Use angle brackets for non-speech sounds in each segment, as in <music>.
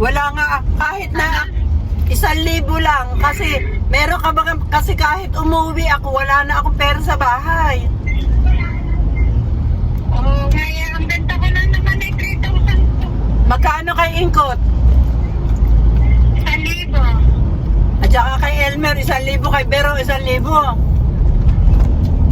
Wala nga, kahit na isang libo lang. Kasi, meron ka ba, kasi kahit umuwi ako, wala na akong pera sa bahay. Oh, kaya ang benta ko lang naman ay 3,000 po. Magkano kay Inkot? Isang libo. At saka kay Elmer, isang libo. Kay Bero, isang libo.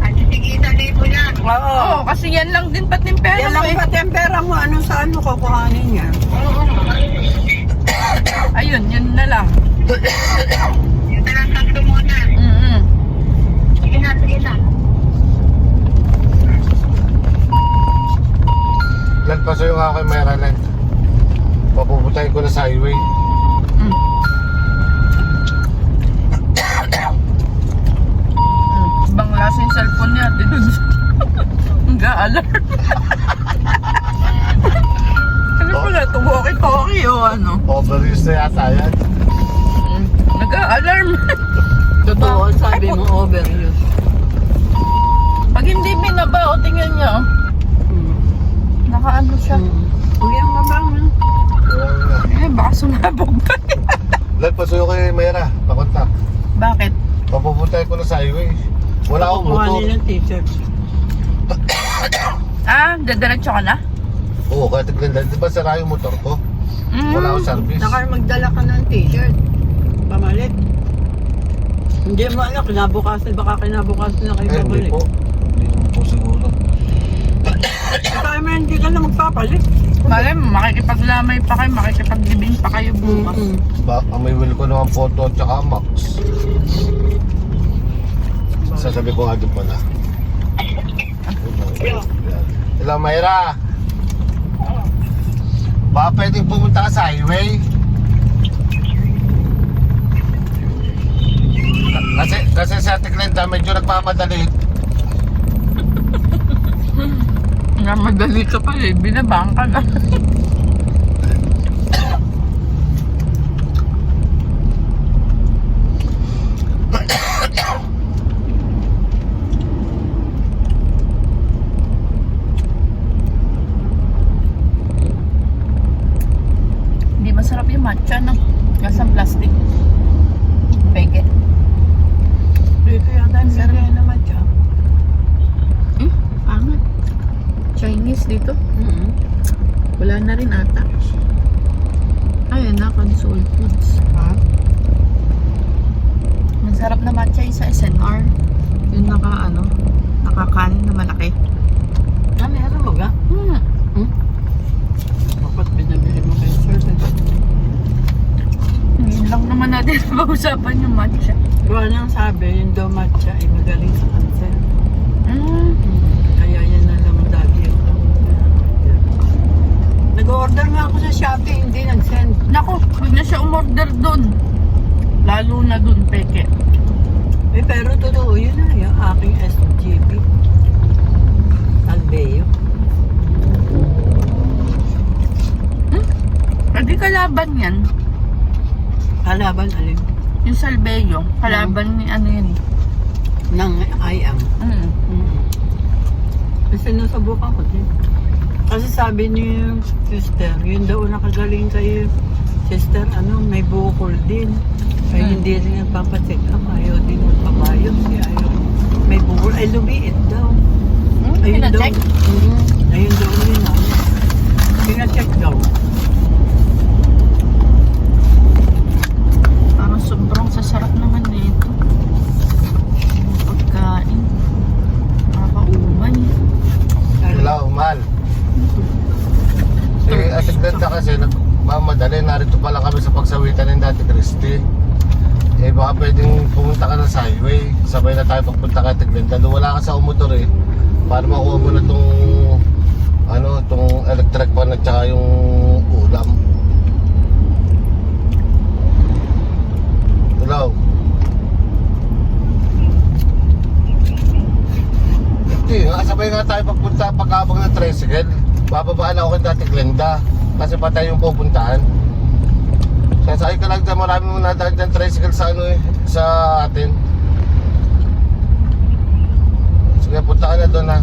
At sige, isang libo lang. Oo. Oo, kasi yan lang din pati yung pera Yan mo lang eh. pati ang pera mo. Ano sa ano kukuhanin niya? Oo. Ayun, yun na lang. <coughs> Yung talang tatlo muna. Mm-mm. Sige na, sige na. Lagpaso yung ako kay Myra Land. Papuputahin ko na sa highway. Mm. Mm. Ibang klase yung cellphone niya, <laughs> Ate Lods. <laughs> Overuse na yata yan. Mm. Nag-a-alarm. <laughs> Totoo, sabi mo overuse. Pag hindi binaba, o tingnan niya. oh. Hmm. Nakaano siya. Hmm. Kuya, mabang. Kaya nga. Eh, baka sumabog pa. Lagpaso yung kay Myra. Pakontak. Bakit? Papuputahin ko na sa highway. Wala akong motor. Kukuhanin <coughs> ng t-shirt. Ah, dadiretso ka na? Oo, kaya tignan. Di ba sara yung motor ko? Mm. Wala akong service. Saka magdala ka ng t-shirt. Pamalit. Hindi mo alam, kinabukasan, baka kinabukasan na kayo Eh, hindi po. Hindi naman po siguro. Saka mo hindi ka na magpapalit. Malay mo, makikipaglamay pa kayo, makikipaglibing pa kayo bukas. Mm. Ba, ang may will ko naman photo at saka max. Sasabi ko nga doon pala. Hello, Mayra. Baka pwedeng pumunta ka sa highway? Kasi, kasi sa Tiglenda medyo nagmamadali. <laughs> Nga madali ka pa eh, binabang ka na. <laughs> Dito. Mm-hmm. Wala na rin ata. Ayun na, console foods. Ha? Masarap na matcha yung sa SNR. Yung naka, ano, nakakan na malaki. Ah, meron mo ga? Hmm. Dapat binabili mo kay sir. Yun lang naman natin <laughs> pag-usapan yung matcha. Kung anong sabi, yung daw matcha ay magaling sa cancer. Mm. Kaya yan na lang lagi yung Nag-order nga ako sa Shopee, hindi nag-send. Nako, huwag na siya umorder doon. Lalo na doon, peke. Eh, pero totoo yun na, yung aking SGP. Albeo. Pwede kalaban yan. Kalaban alin? Yung salbeyo, kalaban ni ano yun. Nang I am. Mm. Mm. Kasi sinusubukan ko din. Kasi sabi ni sister, yun daw nakagaling kay sister, ano, may bukol din. Ay Hmm. hindi rin nagpapacheck up. Ayaw din magpabayot. Kaya ayaw. May bukol. Ay lumiit daw. Hmm? Ayun daw. Mhm. Ayun daw din na. Pina-check daw. Parang sobrang sasarap naman nito. Pagkain. Nakakaumay. Hello, mahal. Si Ate Glenda kasi nagmamadali. Narito pa lang kami sa pagsawitan ng Dati Christie. Eh baka pwedeng pumunta ka na sa highway. Sabay na tayo pagpunta ka Glenda. Doon wala ka sa motor eh. Para makuha mo na tong ano, tong electric pan at saka yung ulam. Hello. Hindi sabay nga tayo pagpunta pagkabang ng tricycle. Bababaan ako kay Dati Glenda. Kasi pa tayo yung pupuntahan. Sasakay ka lang dyan, marami mo nadaan dyan tricycle sa ano eh, sa atin. Sige, punta ka na doon ha.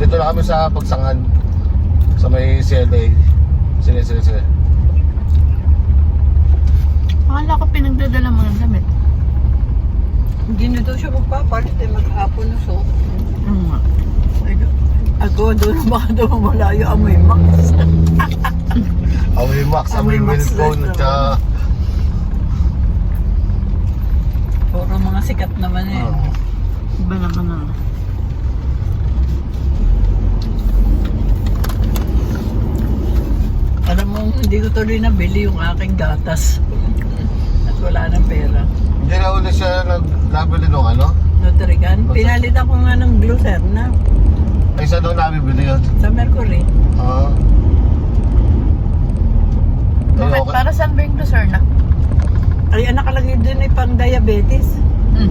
Dito na kami sa Pagsangan. Sa may CLA. Sige, sige, sige. Akala ko pinagdadala ng damit. Hindi na daw siya magpapalit. Eh, mag-hapon na so. Ay, Ako doon baka daw malayo amoy max. <laughs> Max, Amoy Max lang at saka... Puro mga sikat naman eh. Oh. Iba naman ang... Alam mo, hindi ko tuloy nabili yung aking gatas. At wala ng pera. Hindi na uli siya nagbili nung ano? Nutrican. Pinalit ako nga ng Glucerna Ay, saan doon nabibili yun? sa Mercury. Ah. Ay, Bakit? okay. Para saan ba yung Lucerna? Ay, ang nakalagay dun ay pang diabetes. Mm.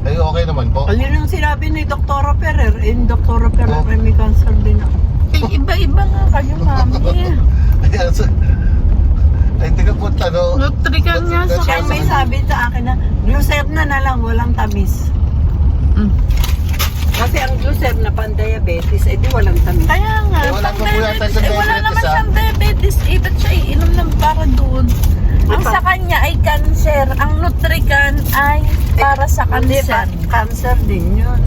Ay, okay naman po. Ay, yun ang sinabi ni Dr. Ferrer. Eh, Dr. Ferrer Oh. ay may cancer din ako. Eh, iba-iba nga kayo, mami. <laughs> Ayan, so, ay, hindi ka punta, no? Nutrican nga sa Kaya may sabi sa akin na, Glucerna na lang, walang tamis. Mm. Kasi ang Glucerna pang diabetes, eh di walang tamis. Kaya nga, Eh, wala pang pa yata diabetes, sa eh, wala diabetes, naman ah. siyang diabetes. Eh, ba't siya iinom ng para doon? Ang sa kanya ay cancer. Ang Nutrican ay para sa Hindi pa, cancer. cancer din yun.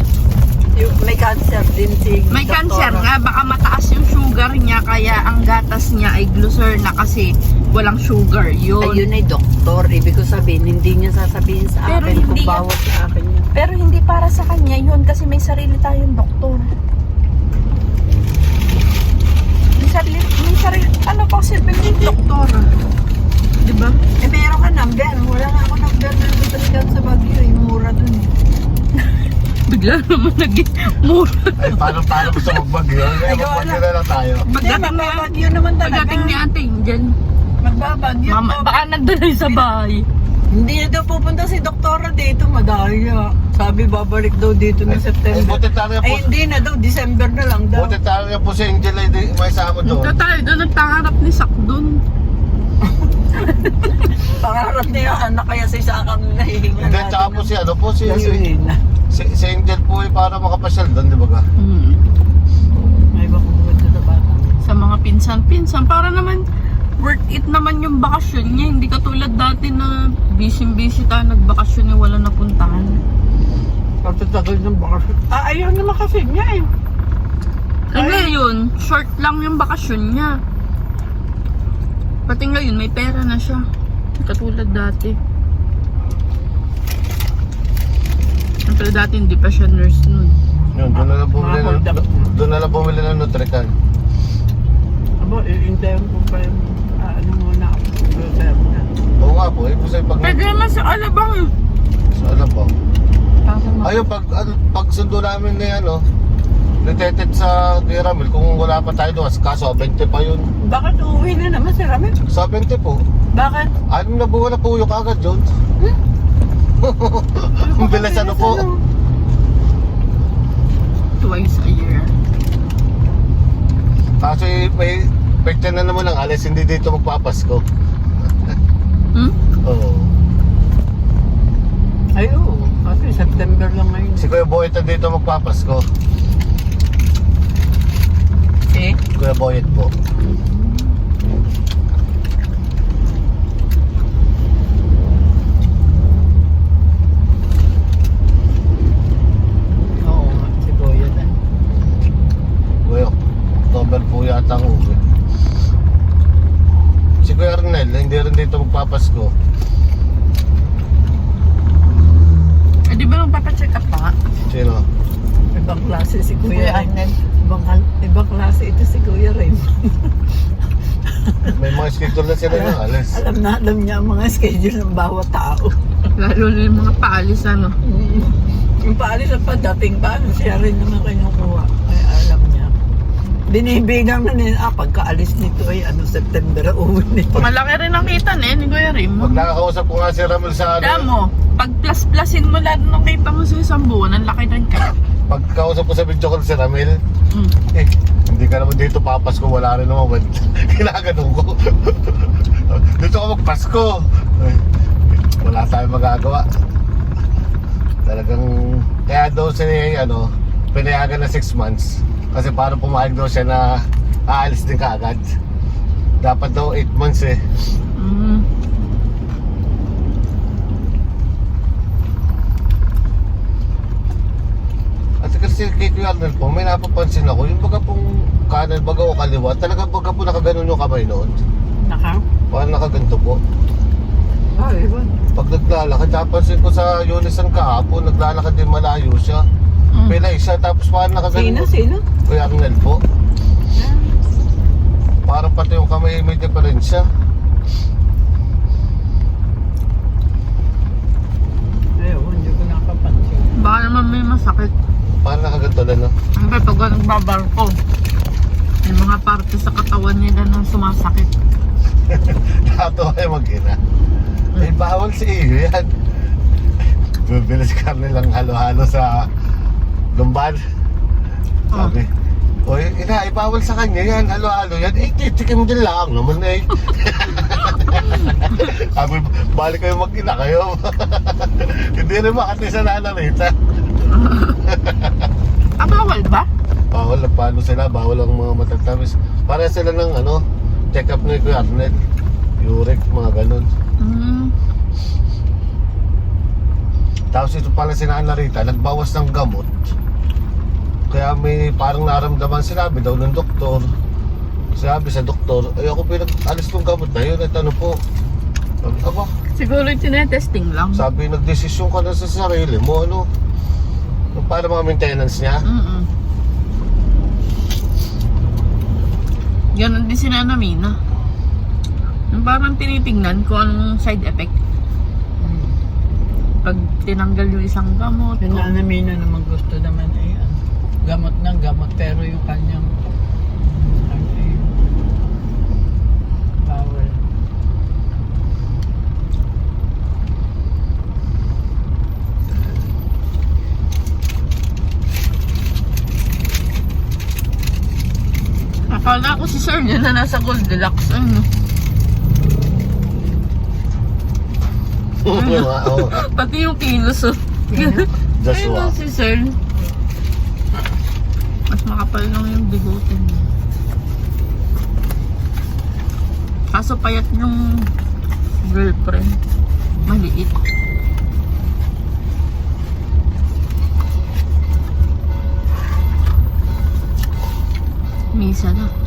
Yung, may cancer din si May Doktora. cancer nga, baka mataas yung sugar niya, kaya ang gatas niya ay glucerna kasi walang sugar. Yun. Ayun ay doktor. Ibig ko sabihin, hindi niya sasabihin sa Pero akin kung hindi yan- bawat sa akin yun. Pero hindi para sa kanya yun kasi may sarili tayong doktor. May sarili, may sarili, ano pa silbi ng doktor? Di ba? Eh, meron ka number. Wala nga ako number na nagtalikan sa Baguio. Eh, mura dun. eh. <laughs> Bigla naman naging mura. Ay, paano, paano gusto magbagyo? Ay, magbagyo na lang tayo. Hindi, Pagdating na, magbabagyo naman talaga. pagdating ni ate dyan, Magbabagyo. mama, baka nandun na sa bahay. Hindi na daw pupunta si doktora dito. Madaya. Sabi, babalik daw dito Ay, ng September. buti po. Ay, hindi na daw. December na lang daw. Buti tayo po si Angel ay di- may sama Ito doon. tayo doon, nagtangarap ni Sakdun. <laughs> Pangarap niya yung anak kaya sa isa kang nahihinga Hindi, tsaka po si ano po, si, si, Gasolina. si, si Angel po ay para makapasyal doon, di ba ka? Hmm. May bakong sa bata. Sa mga pinsan-pinsan, para naman worth it naman yung bakasyon niya. Hindi katulad dati na busy-busy tayo nagbakasyon eh, wala napuntahan. Pagtatagal ng bakasyon. Ah, ayaw naman kasi niya eh. Ay, ngayon, short lang yung bakasyon niya. Pati ngayon, may pera na siya. Katulad dati. Siyempre dati hindi pa siya nurse nun. Yun, doon na lang bumili ng, doon na lang bumili ng Nutrican. Abo, iintayin ko pa yung ah, ano muna ako. Na. Oo nga po, eh, kasi pag Pwede naman sa alabang. sa alam po. Ayun, pag, ano, pag sundo namin ni ano, nitetet sa Tiramil, kung wala pa tayo doon, kaso 20 pa yun. Bakit uuwi na naman si Ramil? Sa 20 po. Bakit? Anim na buwan na po yung kagad, John. <laughs> Ang bilis ano po. Twice a year. Kaso eh, may pekte na naman ang alis, hindi dito magpapasko. Hmm? Oo. Ay, oo. Kasi September lang ngayon. Si Kuya Boyet na dito magpapasko. Eh? Kuya Boyet po. Oo nga, si Boya din. Kuya, October po yata ang uwi. Si Arnel, hindi rin dito magpapasko. Eh, di ba nung papacheck up pa? Sino? Ibang klase si Kuya. Arnel. Ibang, ibang klase ito si Kuya Rim. May mga schedule na sila ng alis. alam na alam niya ang mga schedule ng bawat tao. Lalo na yung mga paalis ano. Yung paalis sa padating pa, ano, siya rin naman kinukuha. Ay, alam niya. Binibigang na nila, ah, pagkaalis nito ay ano, September uwi nito. Malaki rin ang kita eh, ni Kuya Rim. Pag nakakausap ko nga si Ramil sa Alam ano, mo, pag plus-plusin mo lahat ng kita mo sa isang buwan, ang laki rin kaya. pag kausap ko sa video call si Ramil, Mm. eh, hindi ka naman dito papasko, wala rin naman. Ba't Ginaganon <laughs> ko. <laughs> dito ka magpasko. Ay, wala tayong magagawa. Talagang, kaya daw si, ano, pinayagan na 6 months. Kasi parang pumayag daw siya na aalis din kaagad. Dapat daw 8 months eh. Mm. At kasi kay Kuya Arnel po, may napapansin ako, yung baga pong kanan, baga o kaliwa, talaga baga po nakaganon yung kamay noon. Naka? Parang nakaganto po. Ah, iba. Pag naglalakad, napansin ko sa Unison kahapon, naglalakad din malayo siya. Mm. Pilay siya, tapos parang Sino, nakaganon. sino? Kuya Arnel po. Parang pati yung kamay may diferensya. Ayun, hindi ko nakapansin. Baka naman may masakit. Parang nakaganto na, no? Hanggang pag nagbabarko. May mga parte sa katawan nila na sumasakit. <laughs> Nakatawa kayo mag-ina. Eh, bawal si iyo yan. Bibili si Carnel lang halo-halo sa lumban. Sabi, Oy, ina, eh, bawal sa kanya yan, halo-halo yan. Eh, titikim din lang naman eh. <laughs> Sabi, balik kayo mag-ina kayo. <laughs> Hindi rin makati sa nanarita. Ah, bawal ba? Bawal, paano sila, bawal ang mga matatamis. Para sila ng ano, check up ni Kuya Arnel. Uric, mga ganun. Mm. Tapos ito pala si Nana Rita, nagbawas ng gamot. Kaya may parang naramdaman sinabi daw ng doktor. Sabi sa doktor, ay ako pinag-alis ng gamot na yun. At ano po, sabi, aba, Siguro tinetesting lang. sabi nagdesisyon ka na sa sarili mo, ano? Yung Para mga maintenance niya. Mm-mm. Ganon din si Nana Mina. Yung Parang tinitingnan kung anong side effect. Pag tinanggal yung isang gamot. Yung o- nanamina naman gusto naman ay ano, gamot ng gamot pero yung kanyang ano eh, bawal. Akala ko si Sir yun na nasa Goldilocks. Ano? Oo, <laughs> Pati yung kilos. Oh. Ayun si Sir. Mas makapal lang yung bigote niya. Kaso payat yung girlfriend. Maliit. misa na.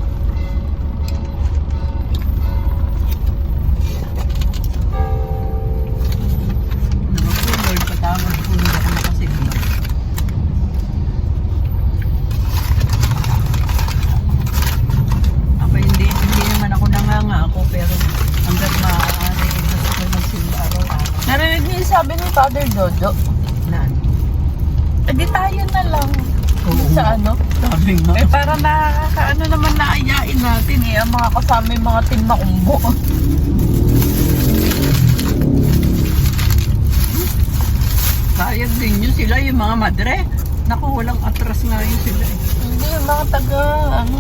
Ni Father Dodo? Na, Eh di tayo na lang. Oo. Sa ano? sabi nga. Eh para nakakaano naman naayain natin eh. Ang mga kasama yung mga team na umbo. Sayang din yun sila, yung mga madre. Naku, walang atras nga yun sila eh. Hindi yung mga taga ano.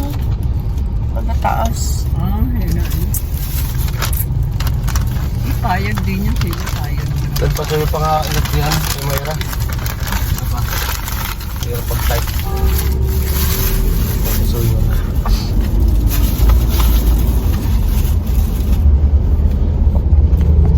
Taga taas. Ah, yun na. Ipayag din yun sila, tayo Doon pa nga ulit yan, kay Mayra. Pa? Kaya pag-type.